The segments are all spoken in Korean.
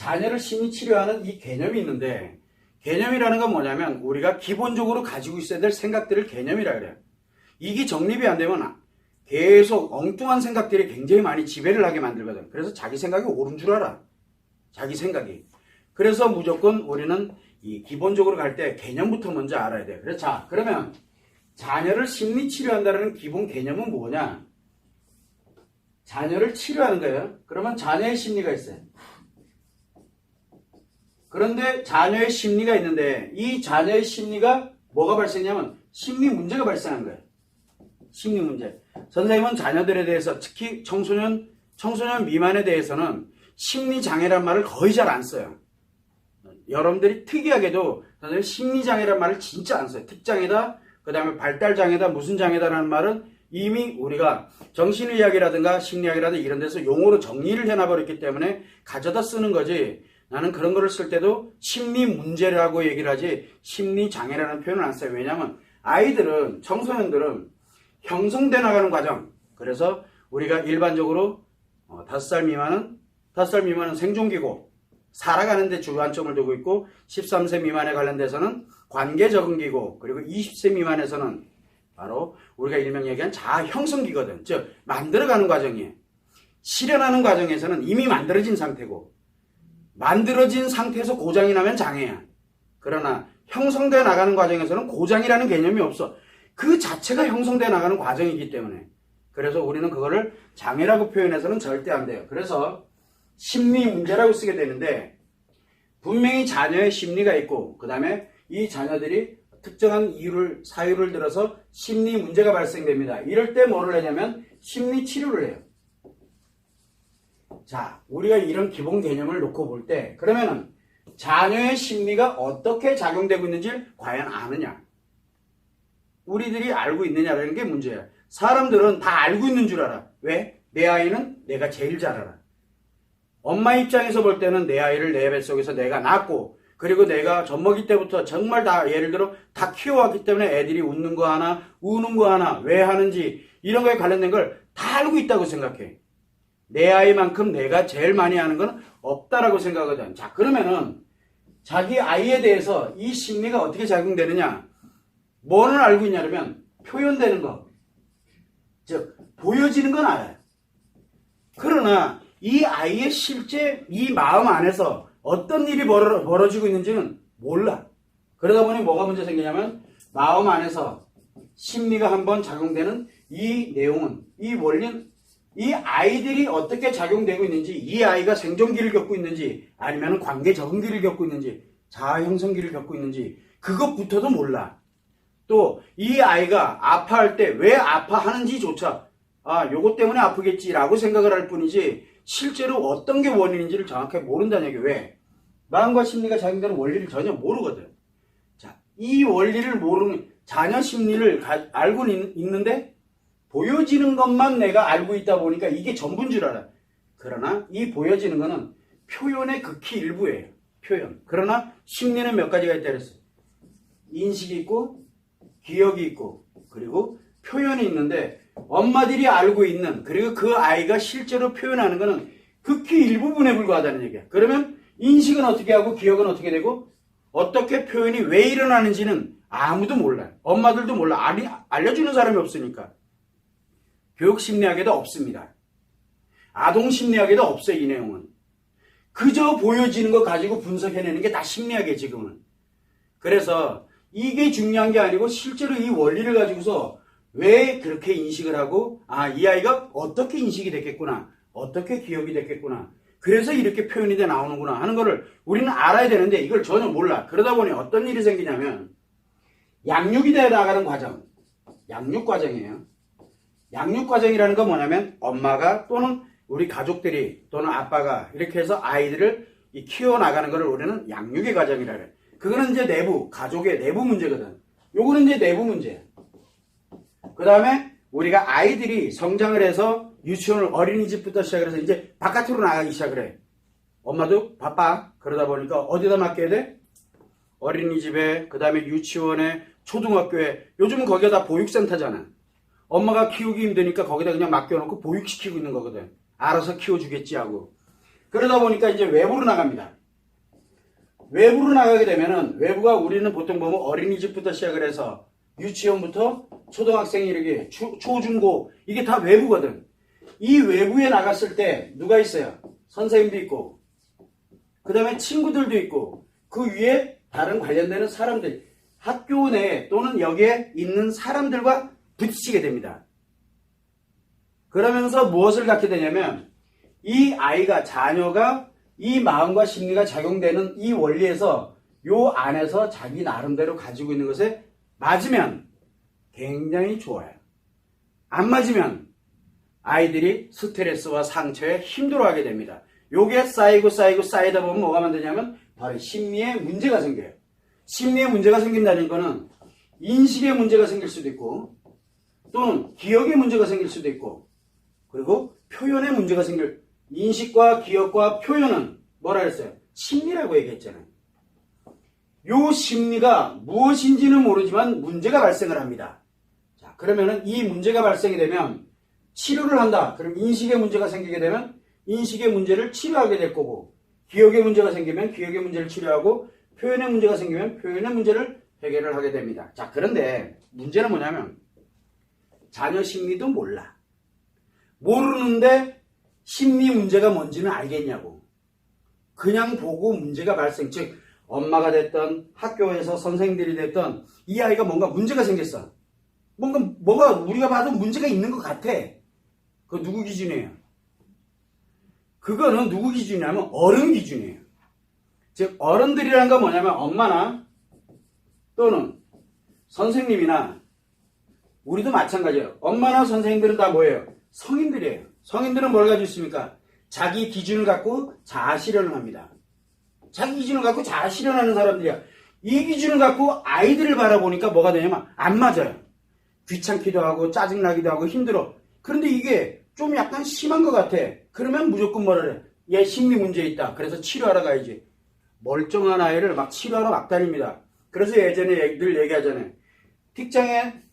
자녀를 심리 치료하는 이 개념이 있는데 개념이라는 건 뭐냐면 우리가 기본적으로 가지고 있어야 될 생각들을 개념이라 그래요. 이게 정립이 안 되면 계속 엉뚱한 생각들이 굉장히 많이 지배를 하게 만들거든. 그래서 자기 생각이 옳은 줄 알아. 자기 생각이. 그래서 무조건 우리는 이 기본적으로 갈 때 개념부터 먼저 알아야 돼. 그래서 자, 그러면 자녀를 심리 치료한다는 기본 개념은 뭐냐? 자녀를 치료하는 거예요. 그러면 자녀의 심리가 있어요. 그런데 자녀의 심리가 있는데 이 자녀의 심리가 뭐가 발생냐면 심리 문제가 발생한 거예요. 심리 문제. 선생님은 자녀들에 대해서 특히 청소년 청소년 미만에 대해서는 심리 장애란 말을 거의 잘 안 써요. 여러분들이 특이하게도 선생님 심리 장애란 말을 진짜 안 써요. 특장애다, 그 다음에 발달 장애다, 무슨 장애다라는 말은 이미 우리가 정신의학이라든가 심리학이라든가 이런 데서 용어로 정리를 해놔버렸기 때문에 가져다 쓰는 거지. 나는 그런 거를 쓸 때도 심리 문제라고 얘기를 하지 심리 장애라는 표현을 안 써요. 왜냐하면 아이들은 청소년들은 형성돼 나가는 과정. 그래서 우리가 일반적으로 어, 5살 미만은 5살 미만은 생존기고 살아가는 데 주안점을 두고 있고 13세 미만에 관련돼서는 관계 적응기고 그리고 20세 미만에서는 바로 우리가 일명 얘기한 자아 형성기거든. 즉 만들어가는 과정이에요. 실현하는 과정에서는 이미 만들어진 상태고 만들어진 상태에서 고장이 나면 장애야. 그러나 형성돼 나가는 과정에서는 고장이라는 개념이 없어. 그 자체가 형성돼 나가는 과정이기 때문에. 그래서 우리는 그거를 장애라고 표현해서는 절대 안 돼요. 그래서 심리 문제라고 쓰게 되는데 분명히 자녀의 심리가 있고 그 다음에 이 자녀들이 특정한 이유를 사유를 들어서 심리 문제가 발생됩니다. 이럴 때 뭐를 하냐면 심리 치료를 해요. 자, 우리가 이런 기본 개념을 놓고 볼 때 그러면은 자녀의 심리가 어떻게 작용되고 있는지 과연 아느냐? 우리들이 알고 있느냐라는 게 문제야. 사람들은 다 알고 있는 줄 알아. 왜? 내 아이는 내가 제일 잘 알아. 엄마 입장에서 볼 때는 내 아이를 내 뱃속에서 내가 낳고 그리고 내가 젖먹이 때부터 정말 다 예를 들어 다 키워왔기 때문에 애들이 웃는 거 하나 우는 거 하나 왜 하는지 이런 거에 관련된 걸 다 알고 있다고 생각해. 내 아이만큼 내가 제일 많이 아는 건 없다라고 생각하거든. 자 그러면은 자기 아이에 대해서 이 심리가 어떻게 작용되느냐 뭐는 알고 있냐면 표현되는 거. 즉 보여지는 건 알아요. 그러나 이 아이의 실제 이 마음 안에서 어떤 일이 벌어, 벌어지고 있는지는 몰라. 그러다 보니 뭐가 문제 생기냐면 마음 안에서 심리가 한번 작용되는 이 내용은 이 원리는 이 아이들이 어떻게 작용되고 있는지 이 아이가 생존기를 겪고 있는지 아니면 관계 적응기를 겪고 있는지 자아 형성기를 겪고 있는지 그것부터도 몰라. 또 이 아이가 아파할 때 왜 아파하는지조차 아 요것 때문에 아프겠지라고 생각을 할 뿐이지 실제로 어떤 게 원인인지를 정확하게 모른다는 얘기 왜? 마음과 심리가 작용되는 원리를 전혀 모르거든. 자, 이 원리를 모르는 자녀 심리를 가- 알고 있- 있는데 보여지는 것만 내가 알고 있다 보니까 이게 전부인 줄 알아. 그러나 이 보여지는 거는 표현의 극히 일부예요. 표현. 그러나 심리는 몇 가지가 있다 그랬어요. 인식이 있고 기억이 있고 그리고 표현이 있는데 엄마들이 알고 있는 그리고 그 아이가 실제로 표현하는 것은 극히 일부분에 불과하다는 얘기야. 그러면 인식은 어떻게 하고 기억은 어떻게 되고 어떻게 표현이 왜 일어나는지는 아무도 몰라요. 엄마들도 몰라. 알려주는 사람이 없으니까. 교육 심리학에도 없습니다. 아동 심리학에도 없어요, 이 내용은. 그저 보여지는 거 가지고 분석해내는 게 다 심리학이에요, 지금은. 그래서 이게 중요한 게 아니고 실제로 이 원리를 가지고서 왜 그렇게 인식을 하고 아 이 아이가 어떻게 인식이 됐겠구나 어떻게 기억이 됐겠구나 그래서 이렇게 표현이 돼 나오는구나 하는 거를 우리는 알아야 되는데 이걸 전혀 몰라 그러다 보니 어떤 일이 생기냐면 양육이 돼 나가는 과정 양육 과정이에요 양육 과정이라는 건 뭐냐면 엄마가 또는 우리 가족들이 또는 아빠가 이렇게 해서 아이들을 이 키워나가는 것을 우리는 양육의 과정이라 그래 그거는 이제 내부 가족의 내부 문제거든 요거는 이제 내부 문제야 그 다음에 우리가 아이들이 성장을 해서 유치원을 어린이집부터 시작을 해서 이제 바깥으로 나가기 시작을 해. 엄마도 바빠. 그러다 보니까 어디다 맡겨야 돼? 어린이집에, 그 다음에 유치원에, 초등학교에. 요즘은 거기가 다 보육센터잖아. 엄마가 키우기 힘드니까 거기다 그냥 맡겨놓고 보육시키고 있는 거거든. 알아서 키워주겠지 하고. 그러다 보니까 이제 외부로 나갑니다. 외부로 나가게 되면은 외부가 우리는 보통 보면 어린이집부터 시작을 해서 유치원부터 초등학생 이르게 초, 초중고 이게 다 외부거든. 이 외부에 나갔을 때 누가 있어요? 선생님도 있고 그 다음에 친구들도 있고 그 위에 다른 관련되는 사람들 학교 내에 또는 여기에 있는 사람들과 부딪히게 됩니다. 그러면서 무엇을 갖게 되냐면 이 아이가 자녀가 이 마음과 심리가 작용되는 이 원리에서 요 안에서 자기 나름대로 가지고 있는 것에 맞으면 굉장히 좋아요. 안 맞으면 아이들이 스트레스와 상처에 힘들어하게 됩니다. 요게 쌓이고 쌓이고 쌓이다 보면 뭐가 만드냐면 바로 심리에 문제가 생겨요. 심리에 문제가 생긴다는 거는 인식에 문제가 생길 수도 있고 또는 기억에 문제가 생길 수도 있고 그리고 표현에 문제가 생길 인식과 기억과 표현은 뭐라 그랬어요? 심리라고 얘기했잖아요. 요 심리가 무엇인지는 모르지만 문제가 발생을 합니다. 자, 그러면은 이 문제가 발생이 되면 치료를 한다. 그럼 인식에 문제가 생기게 되면 인식의 문제를 치료하게 될 거고 기억의 문제가 생기면 기억의 문제를 치료하고 표현의 문제가 생기면 표현의 문제를 해결을 하게 됩니다. 자, 그런데 문제는 뭐냐면 자녀 심리도 몰라. 모르는데 심리 문제가 뭔지는 알겠냐고. 그냥 보고 문제가 발생, 즉 엄마가 됐던 학교에서 선생들이 됐던 이 아이가 뭔가 문제가 생겼어. 뭔가 뭐가 우리가 봐도 문제가 있는 것 같아. 그 누구 기준이에요? 그거는 누구 기준이냐면 어른 기준이에요. 즉 어른들이란 건 뭐냐면 엄마나 또는 선생님이나 우리도 마찬가지예요. 엄마나 선생님들은 다 뭐예요? 성인들이에요. 성인들은 뭘 가지고 있습니까? 자기 기준을 갖고 자아 실현을 합니다. 자기 기준을 갖고 자아 실현하는 사람들이야. 이 기준을 갖고 아이들을 바라보니까 뭐가 되냐면 안 맞아요. 귀찮기도 하고 짜증나기도 하고 힘들어. 그런데 이게 좀 약간 심한 것 같아. 그러면 무조건 뭐라 그래. 얘 심리 문제 있다. 그래서 치료하러 가야지. 멀쩡한 아이를 막 치료하러 막 다닙니다. 그래서 예전에 늘 얘기하잖아요. 틱장에,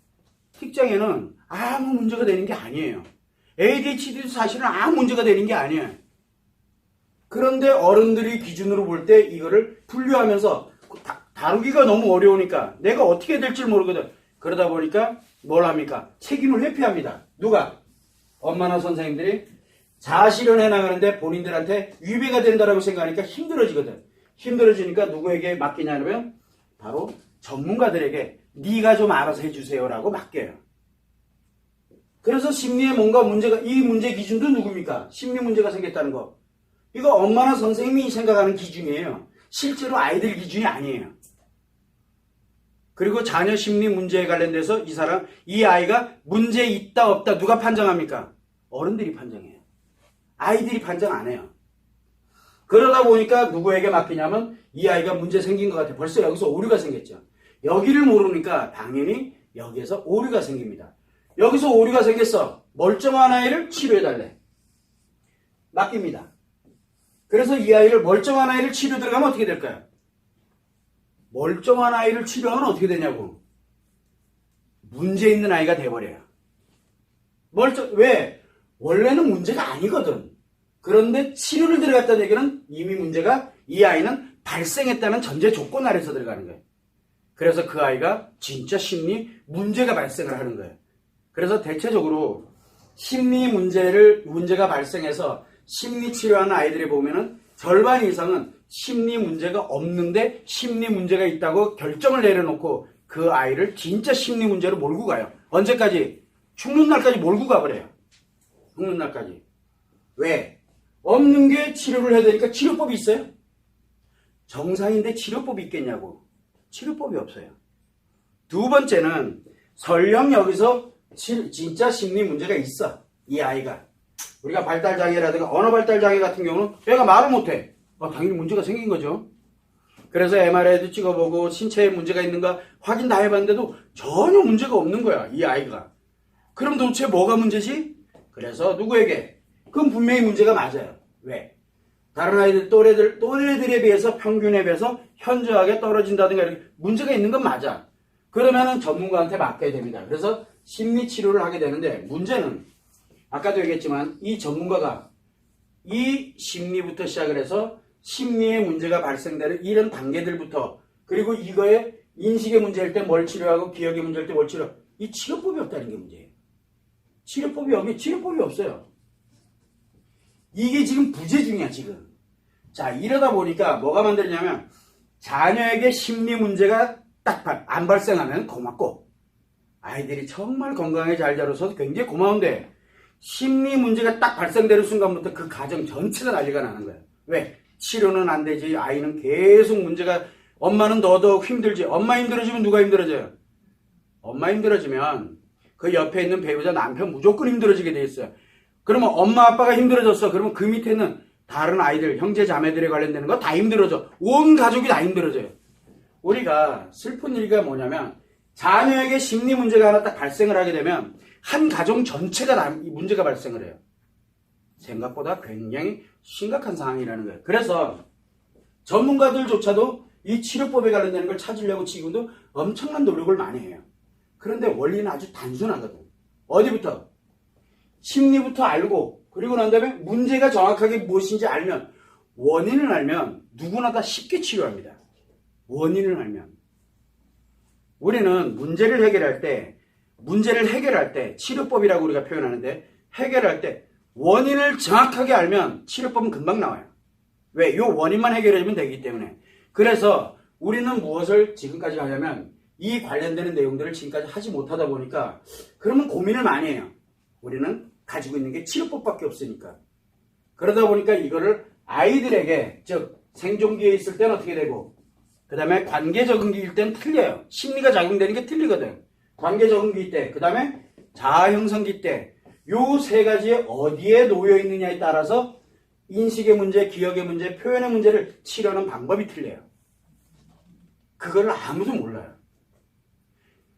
틱장에는 아무 문제가 되는 게 아니에요. ADHD도 사실은 아무 문제가 되는 게 아니에요. 그런데 어른들이 기준으로 볼 때 이거를 분류하면서 다, 다루기가 너무 어려우니까 내가 어떻게 될지 모르거든. 그러다 보니까 뭘 합니까? 책임을 회피합니다. 누가? 엄마나 선생님들이 자아실현 해 나가는데 본인들한테 위배가 된다라고 생각하니까 힘들어지거든. 힘들어지니까 누구에게 맡기냐면 바로 전문가들에게 네가 좀 알아서 해주세요라고 맡겨요. 그래서 심리에 뭔가 문제가 이 문제 기준도 누굽니까? 심리 문제가 생겼다는 거. 이거 엄마나 선생님이 생각하는 기준이에요. 실제로 아이들 기준이 아니에요. 그리고 자녀 심리 문제에 관련돼서 이 사람, 이 아이가 문제 있다 없다 누가 판정합니까? 어른들이 판정해요. 아이들이 판정 안 해요. 그러다 보니까 누구에게 맡기냐면 이 아이가 문제 생긴 것 같아. 벌써 여기서 오류가 생겼죠. 여기를 모르니까 당연히 여기에서 오류가 생깁니다. 여기서 오류가 생겼어. 멀쩡한 아이를 치료해달래. 맡깁니다. 그래서 이 아이를 멀쩡한 아이를 치료 들어가면 어떻게 될까요? 멀쩡한 아이를 치료하면 어떻게 되냐고. 문제 있는 아이가 돼버려요. 멀쩡, 왜? 원래는 문제가 아니거든. 그런데 치료를 들어갔다는 얘기는 이미 문제가 이 아이는 발생했다는 전제 조건 아래서 들어가는 거예요. 그래서 그 아이가 진짜 심리 문제가 발생을 하는 거예요. 그래서 대체적으로 심리 문제를, 문제가 발생해서 심리 치료하는 아이들이 보면은 절반 이상은 심리 문제가 없는데 심리 문제가 있다고 결정을 내려놓고 그 아이를 진짜 심리 문제로 몰고 가요. 언제까지? 죽는 날까지 몰고 가버려요. 죽는 날까지. 왜? 없는 게 치료를 해야 되니까 치료법이 있어요? 정상인데 치료법이 있겠냐고. 치료법이 없어요. 두 번째는 설령 여기서 실- 진짜 심리 문제가 있어. 이 아이가. 우리가 발달장애라든가 언어 발달장애 같은 경우는 얘가 말을 못해. 아, 당연히 문제가 생긴 거죠. 그래서 MRI도 찍어보고 신체에 문제가 있는가 확인 다 해봤는데도 전혀 문제가 없는 거야. 이 아이가. 그럼 도대체 뭐가 문제지? 그래서 누구에게? 그건 분명히 문제가 맞아요. 왜? 다른 아이들 또래들 또래들에 비해서 평균에 비해서 현저하게 떨어진다든가 이렇게 문제가 있는 건 맞아. 그러면은 전문가한테 맡겨야 됩니다. 그래서 심리 치료를 하게 되는데 문제는 아까도 얘기했지만 이 전문가가 이 심리부터 시작을 해서 심리의 문제가 발생되는 이런 단계들부터 그리고 이거에 인식의 문제일 때 뭘 치료하고 기억의 문제일 때 뭘 치료 이 치료법이 없다는 게 문제예요. 치료법이 여기 치료법이 없어요. 이게 지금 부재 중이야 지금. 자 이러다 보니까 뭐가 만들냐면 자녀에게 심리 문제가 딱 안 발생하면 고맙고 아이들이 정말 건강하게 잘 자라서 굉장히 고마운데 심리 문제가 딱 발생되는 순간부터 그 가정 전체가 난리가 나는 거예요. 왜? 치료는 안 되지. 아이는 계속 문제가 엄마는 더더욱 힘들지. 엄마 힘들어지면 누가 힘들어져요? 엄마 힘들어지면 그 옆에 있는 배우자 남편 무조건 힘들어지게 돼 있어요. 그러면 엄마 아빠가 힘들어졌어. 그러면 그 밑에 있는 다른 아이들, 형제 자매들에 관련되는 거 다 힘들어져. 온 가족이 다 힘들어져요. 우리가 슬픈 일이 뭐냐면 자녀에게 심리 문제가 하나 딱 발생을 하게 되면 한 가정 전체가 남- 이 문제가 발생을 해요. 생각보다 굉장히 심각한 상황이라는 거예요. 그래서 전문가들조차도 이 치료법에 관련되는 걸 찾으려고 지금도 엄청난 노력을 많이 해요. 그런데 원리는 아주 단순하거든. 어디부터? 심리부터 알고 그리고 난 다음에 문제가 정확하게 무엇인지 알면 원인을 알면 누구나 다 쉽게 치료합니다. 원인을 알면 우리는 문제를 해결할 때 문제를 해결할 때 치료법이라고 우리가 표현하는데 해결할 때 원인을 정확하게 알면 치료법은 금방 나와요. 왜? 이 원인만 해결해주면 되기 때문에. 그래서 우리는 무엇을 지금까지 하냐면 이 관련되는 내용들을 지금까지 하지 못하다 보니까 그러면 고민을 많이 해요. 우리는 가지고 있는 게 치료법밖에 없으니까. 그러다 보니까 이거를 아이들에게 즉 생존기에 있을 때는 어떻게 되고 그 다음에 관계 적응기일 때는 틀려요. 심리가 작용되는 게 틀리거든. 관계 적응기 때, 그 다음에 자아 형성기 때, 요 세 가지에 어디에 놓여 있느냐에 따라서 인식의 문제, 기억의 문제, 표현의 문제를 치료하는 방법이 틀려요. 그거를 아무도 몰라요.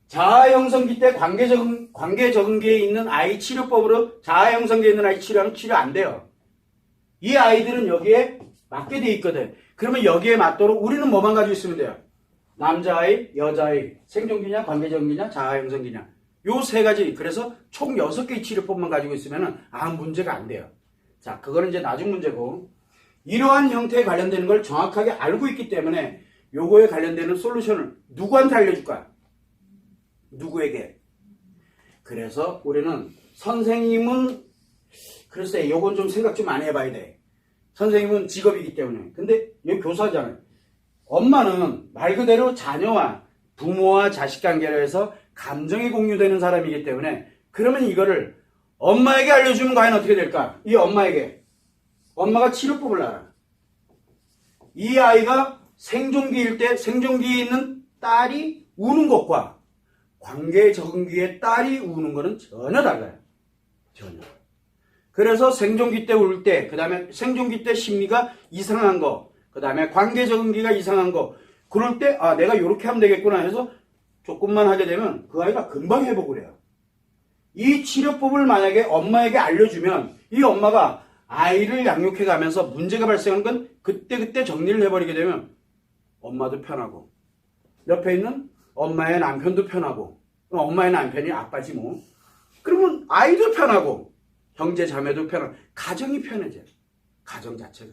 자아 형성기 때 관계 적응, 관계 적응기에 있는 아이 치료법으로 자아 형성기에 있는 아이 치료하면 치료 안 돼요. 이 아이들은 여기에 맞게 돼 있거든. 그러면 여기에 맞도록 우리는 뭐만 가지고 있으면 돼요? 남자아이, 여자아이, 생존기냐, 관계적기냐, 자아형성기냐. 요 세 가지. 그래서 총 여섯 개의 치료법만 가지고 있으면 아무 문제가 안 돼요. 자, 그거는 이제 나중 문제고. 이러한 형태에 관련되는 걸 정확하게 알고 있기 때문에 요거에 관련되는 솔루션을 누구한테 알려줄까? 누구에게? 그래서 우리는 선생님은 글쎄, 요건 좀 생각 좀 많이 해봐야 돼. 선생님은 직업이기 때문에. 근데 여기 교사잖아요. 엄마는 말 그대로 자녀와 부모와 자식 관계로 해서 감정이 공유되는 사람이기 때문에 그러면 이거를 엄마에게 알려주면 과연 어떻게 될까? 이 엄마에게. 엄마가 치료법을 알아. 이 아이가 생존기일 때 생존기에 있는 딸이 우는 것과 관계 적응기에 딸이 우는 거는 전혀 달라요. 전혀. 그래서 생존기 때 울 때, 그 다음에 생존기 때 심리가 이상한 거, 그 다음에 관계 적응기가 이상한 거, 그럴 때, 아, 내가 이렇게 하면 되겠구나 해서 조금만 하게 되면 그 아이가 금방 회복을 해요. 이 치료법을 만약에 엄마에게 알려주면 이 엄마가 아이를 양육해 가면서 문제가 발생한 건 그때 그때 정리를 해버리게 되면 엄마도 편하고 옆에 있는 엄마의 남편도 편하고 엄마의 남편이 아빠지 뭐 그러면 아이도 편하고 형제 자매도 편하고 가정이 편해져요. 가정 자체가.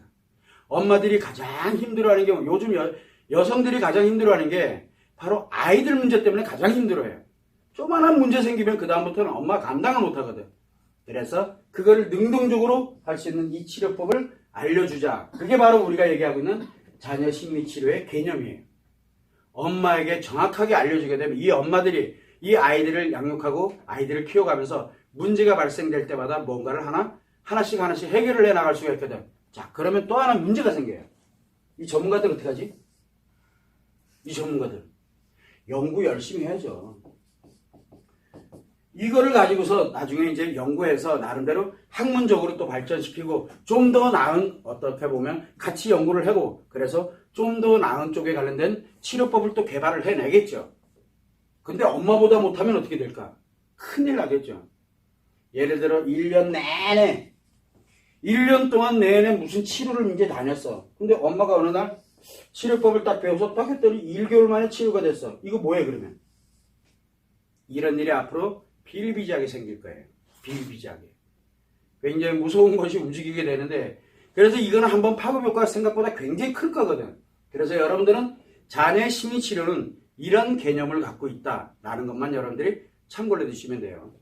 엄마들이 가장 힘들어하는 게 요즘 여, 여성들이 가장 힘들어하는 게 바로 아이들 문제 때문에 가장 힘들어해요. 조만한 문제 생기면 그 다음부터는 엄마 감당을 못하거든. 그래서 그거를 능동적으로 할 수 있는 이 치료법을 알려주자. 그게 바로 우리가 얘기하고 있는 자녀 심리 치료의 개념이에요. 엄마에게 정확하게 알려주게 되면 이 엄마들이 이 아이들을 양육하고 아이들을 키워가면서 문제가 발생될 때마다 뭔가를 하나 하나씩 하나씩 해결을 해 나갈 수가 있거든. 자, 그러면 또 하나 문제가 생겨요. 이 전문가들 어떻게 하지? 이 전문가들 연구 열심히 해야죠. 이거를 가지고서 나중에 이제 연구해서 나름대로 학문적으로 또 발전시키고 좀 더 나은 어떻게 보면 같이 연구를 하고 그래서 좀 더 나은 쪽에 관련된 치료법을 또 개발을 해내겠죠. 근데 엄마보다 못하면 어떻게 될까? 큰일 나겠죠. 예를 들어 1년 내내 1년 동안 내내 무슨 치료를 이제 다녔어. 근데 엄마가 어느 날 치료법을 딱 배워서 딱 했더니 1개월 만에 치료가 됐어. 이거 뭐해 그러면? 이런 일이 앞으로 비일비재하게 생길 거예요. 비일비재하게. 굉장히 무서운 것이 움직이게 되는데 그래서 이거는 한번 파급 효과가 생각보다 굉장히 클 거거든. 그래서 여러분들은 자녀의 심리 치료는 이런 개념을 갖고 있다라는 것만 여러분들이 참고를 해두시면 돼요.